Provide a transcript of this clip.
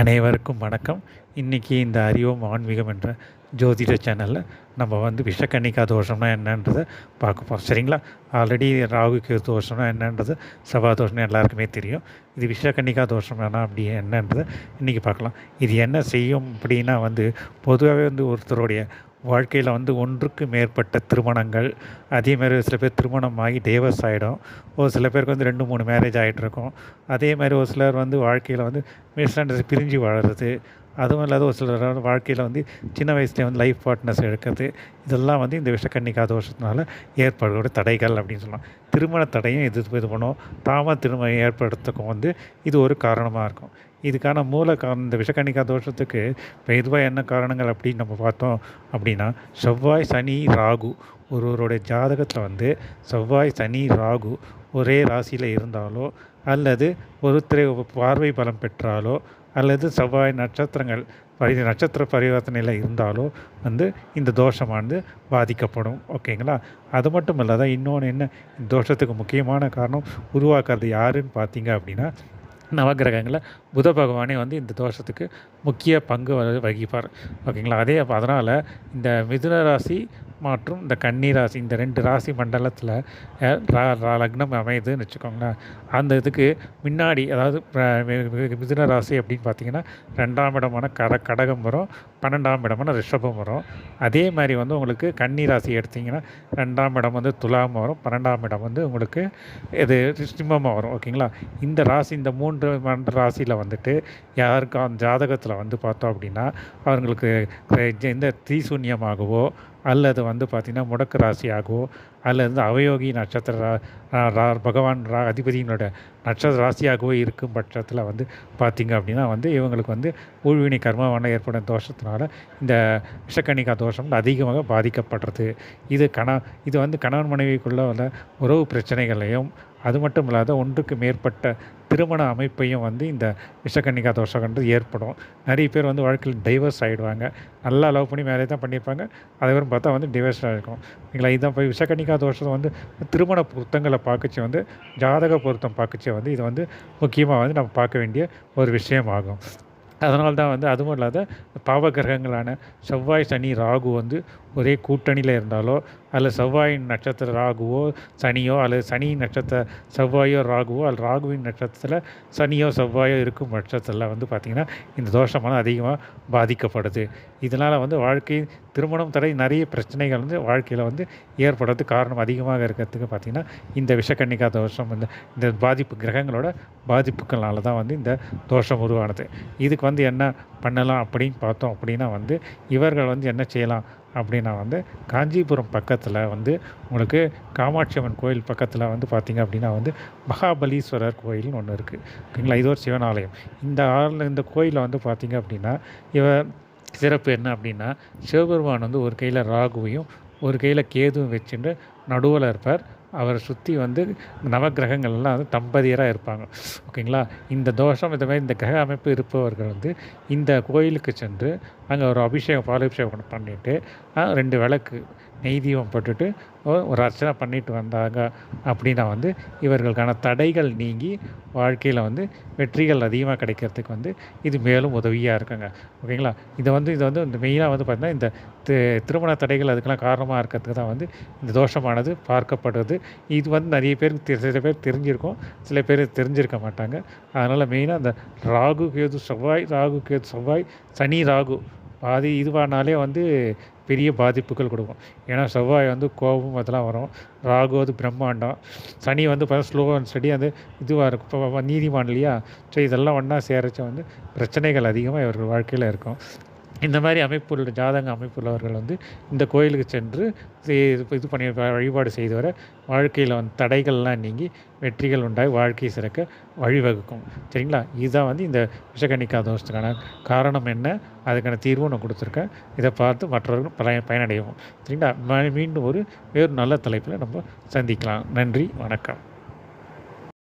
அனைவருக்கும் வணக்கம். இன்றைக்கி இந்த அறிவும் ஆன்மீகம் என்ற ஜோதிட சேனலில் நம்ம வந்து விஷக்கன்னிக்கா தோஷம்னா என்னன்றதை பார்க்க போகிறோம் சரிங்களா? ஆல்ரெடி ராகு கேது தோஷம்னா என்னன்றது சபா தோஷம்னு எல்லாருக்குமே தெரியும். இது விஷக்கன்னிக்கா தோஷம் வேணாம் அப்படி என்னன்றதை இன்றைக்கி பார்க்கலாம். இது என்ன செய்யும் அப்படின்னா வந்து பொதுவாகவே வந்து ஒருத்தருடைய வாழ்க்கையில் வந்து ஒன்றுக்கு மேற்பட்ட திருமணங்கள். அதே மாதிரி சில பேர் திருமணம் ஆகி டைவர்ஸ் ஆகிடும் ஒரு சில பேருக்கு வந்து ரெண்டு மூணு மேரேஜ் ஆகிட்டுருக்கும் அதே மாதிரி ஒரு சிலர் வந்து வாழ்க்கையில் வந்து மிஸ் அண்டர்ஸ் பிரிஞ்சு வாழறது. அதுவும் இல்லாத ஒரு சிலர் வாழ்க்கையில் வந்து சின்ன வயசுலேயே வந்து லைஃப் பார்ட்னர்ஸ் எடுக்கிறது. இதெல்லாம் வந்து இந்த விஷக்கன்னிக்கா தோஷத்தினால ஏற்படக்கூடிய தடைகள் அப்படின்னு சொல்லலாம். திருமண தடையும் இது இது பண்ணுவோம் தாம திருமணம் ஏற்படுறதுக்கும் வந்து இது ஒரு காரணமாக இருக்கும். இதுக்கான மூல காரணம் இந்த விஷக்கன்னிக்கா தோஷத்துக்கு பொதுவாக என்ன காரணங்கள் அப்படின்னு நம்ம பார்த்தோம் அப்படின்னா செவ்வாய் சனி ராகு ஒருவருடைய ஜாதகத்தில் வந்து செவ்வாய் சனி ராகு ஒரே ராசியில் இருந்தாலோ அல்லது ஒருத்தரை பார்வை பலம் பெற்றாலோ அல்லது செவ்வாய் நட்சத்திரங்கள் பரி நட்சத்திர பரிவர்த்தனையில் இருந்தாலோ வந்து இந்த தோஷமானது பாதிக்கப்படும். ஓகேங்களா? அது மட்டும் இல்லாத இன்னொன்று என்ன? இந்த தோஷத்துக்கு முக்கியமான காரணம் உருவாக்குறது யாருன்னு பார்த்தீங்க அப்படின்னா நவகிரகங்களில் புத பகவானே வந்து இந்த தோஷத்துக்கு முக்கிய பங்கு வகிப்பார். ஓகேங்களா? அதே அதனால் இந்த மிதுன ராசி மற்றும் இந்த கன்னி ராசி இந்த ரெண்டு ராசி மண்டலத்தில் லக்னம் அமையுதுன்னு வச்சுக்கோங்களேன் அந்த இதுக்கு முன்னாடி அதாவது மிதுன ராசி அப்படின்னு பார்த்தீங்கன்னா ரெண்டாம் இடமான கட கடகம் வரும் பன்னெண்டாம் இடமான ரிஷபம் வரும் அதே மாதிரி வந்து உங்களுக்கு கன்னி ராசி எடுத்திங்கன்னா ரெண்டாம் இடம் வந்து துலாம் வரும் பன்னெண்டாம் இடம் வந்து உங்களுக்கு இது சிம்மமாக வரும் ஓகேங்களா இந்த ராசி இந்த மூன்று மண்ட ராசியில் வந்துட்டு யாருக்கும் அந்த ஜாதகத்தில் வந்து பார்த்தோம் அப்படின்னா அவங்களுக்கு இந்த தீசூன்யமாகவோ அல்லது வந்து பார்த்திங்கன்னா முடக்கு ராசியாகவோ அல்லது அவயோகி நட்சத்திர பகவான் ரா அதிபதியினோட நட்சத்திர ராசியாகவோ இருக்கும் பட்சத்தில் வந்து பார்த்திங்க அப்படின்னா வந்து இவங்களுக்கு வந்து ஊழ்வினை கர்மவான ஏற்படும் தோஷத்தினால இந்த விஷக்கணிகா தோஷம் அதிகமாக பாதிக்கப்படுறது. இது கண இது வந்து கணவன் மனைவிக்குள்ள உள்ள உறவு பிரச்சனைகளையும் அது மட்டும் இல்லாத ஒன்றுக்கு மேற்பட்ட திருமண அமைப்பையும் வந்து இந்த விஷக்கன்னிகா தோஷம்ன்றது ஏற்படும். நிறைய பேர் வந்து வாழ்க்கையில் டைவர்ஸ் ஆகிடுவாங்க நல்லா லவ் பண்ணி மேலே தான் பண்ணியிருப்பாங்க. அதுக்கப்புறம் பார்த்தா வந்து டிவர்ஸ் ஆகிருக்கும் இல்லைங்களா இதான் போய் விஷக்கன்னிகா தோஷம் வந்து திருமண பொருத்தங்களை பார்க்குச்சு வந்து ஜாதக பொருத்தம் பார்க்குச்சு வந்து இது வந்து முக்கியமாக வந்து நம்ம பார்க்க வேண்டிய ஒரு விஷயமாகும். அதனால தான் வந்து அதுவும் இல்லாத பாவ கிரகங்களான செவ்வாய் சனி ராகு வந்து ஒரே கூட்டணியில் இருந்தாலோ அல்லது செவ்வாயின் நட்சத்திர ராகுவோ சனியோ அல்லது சனி நட்சத்திர செவ்வாயோ ராகுவோ அல்லது ராகுவின் நட்சத்திரத்தில் சனியோ செவ்வாயோ இருக்கும் பட்சத்தில் வந்து பார்த்திங்கன்னா இந்த தோஷமான அதிகமாக பாதிக்கப்படுது. இதனால் வந்து வாழ்க்கை திருமணம் தடை நிறைய பிரச்சனைகள் வந்து வாழ்க்கையில் வந்து ஏற்படுறதுக்கு காரணம் அதிகமாக இருக்கிறதுக்கு பார்த்திங்கன்னா இந்த விஷக்கன்னிகா தோஷம் இந்த இந்த பாதிப்பு கிரகங்களோட பாதிப்புகளால் தான் வந்து இந்த தோஷம் உருவானது. இதுக்கு வந்து என்ன பண்ணலாம் அப்படின்னு பார்த்தோம் அப்படின்னா வந்து இவர்கள் வந்து என்ன செய்யலாம்? அப்படின்னா வந்து காஞ்சிபுரம் பக்கத்தில் வந்து உங்களுக்கு காமாட்சி அம்மன் கோயில் பக்கத்தில் வந்து பார்த்திங்க அப்படின்னா வந்து மகாபலீஸ்வரர் கோயில்னு ஒன்று இருக்குது ஓகேங்களா? இது ஒரு சிவனாலயம். இந்த ஆள் இந்த கோயிலில் வந்து பார்த்திங்க அப்படின்னா இவர் சிறப்பு என்ன அப்படின்னா சிவபெருமான் வந்து ஒரு கையில் ராகுவையும் ஒரு கையில் கேதுவும் வச்சுட்டு நடுவில் இருப்பார். அவரை சுற்றி வந்து நவகிரகங்கள்லாம் வந்து தம்பதியராக இருப்பாங்க. ஓகேங்களா? இந்த தோஷம் இந்த மாதிரி இந்த கிரக அமைப்பு இருப்பவர்கள் வந்து இந்த கோயிலுக்கு சென்று அங்கே ஒரு அபிஷேகம் பாலாபிஷேகம் பண்ணிவிட்டு ரெண்டு விளக்கு நெய் தீபம் போட்டுட்டு ஒரு அர்ச்சனை பண்ணிட்டு வந்தாங்க அப்படின்னா வந்து இவர்களுக்கான தடைகள் நீங்கி வாழ்க்கையில் வந்து வெற்றிகள் அதிகமாக கிடைக்கிறதுக்கு வந்து இது மேலும் உதவியாக இருக்குங்க. ஓகேங்களா? இதை வந்து இதை வந்து இந்த மெயினாக வந்து பார்த்திங்கன்னா இந்த திருமண தடைகள் அதுக்கெல்லாம் காரணமாக இருக்கிறதுக்கு தான் வந்து இந்த தோஷமானது பார்க்கப்படுறது இது வந்து நிறைய பேருக்கு சில பேர் தெரிஞ்சிருக்கும். சில பேர் தெரிஞ்சிருக்க மாட்டாங்க. அதனால் மெயினாக அந்த ராகு கேது செவ்வாய் ராகு கேது செவ்வாய் சனி ராகு பாதி இதுவானாலே வந்து பெரிய பாதிப்புகள் கொடுக்கும். ஏன்னா செவ்வாய் வந்து கோபம் அதெல்லாம் வரும். ராகு வந்து பிரம்மாண்டம். சனி வந்து பார்த்தா ஸ்லோ அண்ட் ஸ்டடி வந்து இதுவாக இருக்கும். இப்போ நீதிமான் இல்லையா? ஸோ இதெல்லாம் ஒன்றா சேரச்ச வந்து பிரச்சனைகள் அதிகமாக இவர்கள் வாழ்க்கையில் இருக்கும். இந்த மாதிரி அமைப்புள்ள ஜாதக அமைப்புள்ளவர்கள் வந்து இந்த கோயிலுக்கு சென்று இது பண்ணி வழிபாடு செய்து வர வாழ்க்கையில் வந்து தடைகள்லாம் நீங்கி வெற்றிகள் உண்டாகி வாழ்க்கை சிறக்க வழிவகுக்கும். சரிங்களா? இதுதான் வந்து இந்த விஷகணிக்கா தோஷத்துக்கான காரணம் என்ன? அதுக்கான தீர்வும் நான் கொடுத்துருக்கேன். இதை பார்த்து மற்றவர்கள் பய பயனடைவோம் சரிங்களா? மீண்டும் ஒரு வேறு நல்ல தலைப்பில் நம்ம சந்திக்கலாம். நன்றி வணக்கம்.